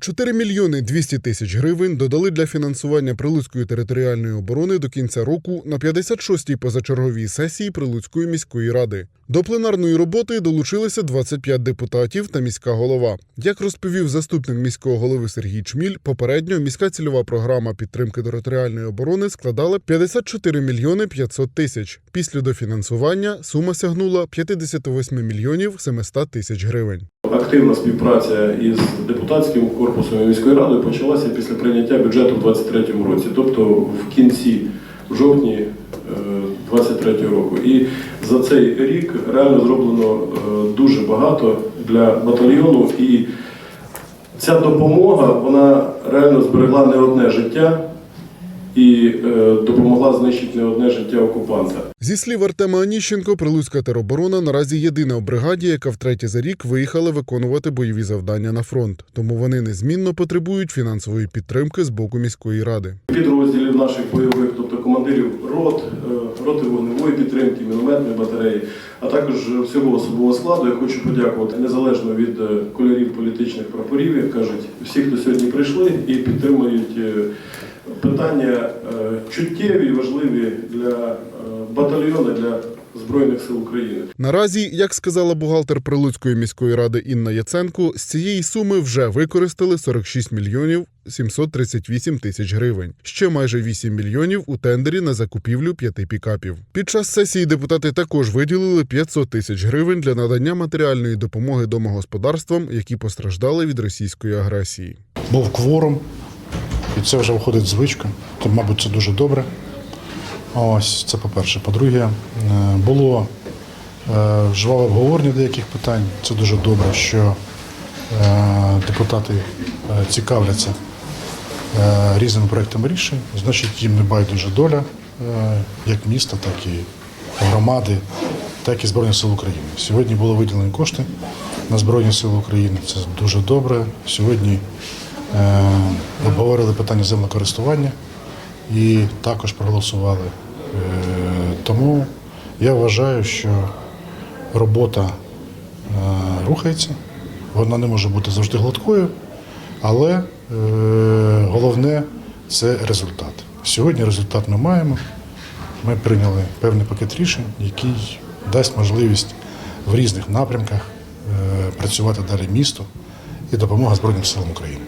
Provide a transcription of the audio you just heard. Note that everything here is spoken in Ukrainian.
4 мільйони 200 тисяч гривень додали для фінансування Прилуцької територіальної оборони до кінця року на 56-й позачерговій сесії Прилуцької міської ради. До пленарної роботи долучилися 25 депутатів та міська голова. Як розповів заступник міського голови Сергій Чміль, попередньо міська цільова програма підтримки територіальної оборони складала 54 мільйони 500 тисяч. Після дофінансування сума сягнула 58 мільйонів 700 тисяч гривень. Активна співпраця із депутатським корпусом і міською радою почалася після прийняття бюджету в 2023 році, тобто в кінці в жовтні 2023 року. І за цей рік реально зроблено е, дуже багато для батальйону. І ця допомога вона реально зберегла не одне життя і е, допомогла знищити не одне життя окупанта. Зі слів Артема Аніщенко, Прилуцька тероборона наразі єдина в бригаді, яка втретє за рік виїхала виконувати бойові завдання на фронт. Тому вони незмінно потребують фінансової підтримки з боку міської ради. підрозділів наших бойових, тобто командирів рот, е, роти вогневої підтримки, мінометної батареї, а також всього особового складу. Я хочу подякувати незалежно від е, кольорів політичних прапорів, як кажуть, всі, хто сьогодні прийшли і підтримують е, питання е, чуттєві і важливі для е, батальйону, для Збройних сил України. Наразі, як сказала бухгалтер Прилуцької міської ради Інна Яценко, з цієї суми вже використали 46 мільйонів 738 тисяч гривень. Ще майже 8 мільйонів у тендері на закупівлю п'яти пікапів. Під час сесії депутати також виділили 500 тисяч гривень для надання матеріальної допомоги домогосподарствам, які постраждали від російської агресії. був кворум, і це вже виходить в звичку, то, мабуть, це дуже добре. Ось це по-перше. По-друге, е, було е, жваве обговорення деяких питань. Це дуже добре, що е, депутати цікавляться різними проектами рішень. Значить, їм не байдуже доля як міста, так і громади, так і Збройних сил України. Сьогодні було виділені кошти на Збройні Сили України. Це дуже добре. Сьогодні обговорили питання землекористування і також проголосували. Е, тому я вважаю, що робота е, рухається, вона не може бути завжди гладкою, але е, головне це результат. Сьогодні результат ми маємо. Ми прийняли певний пакет рішень, який дасть можливість в різних напрямках е, працювати далі місту і допомога Збройним силам України.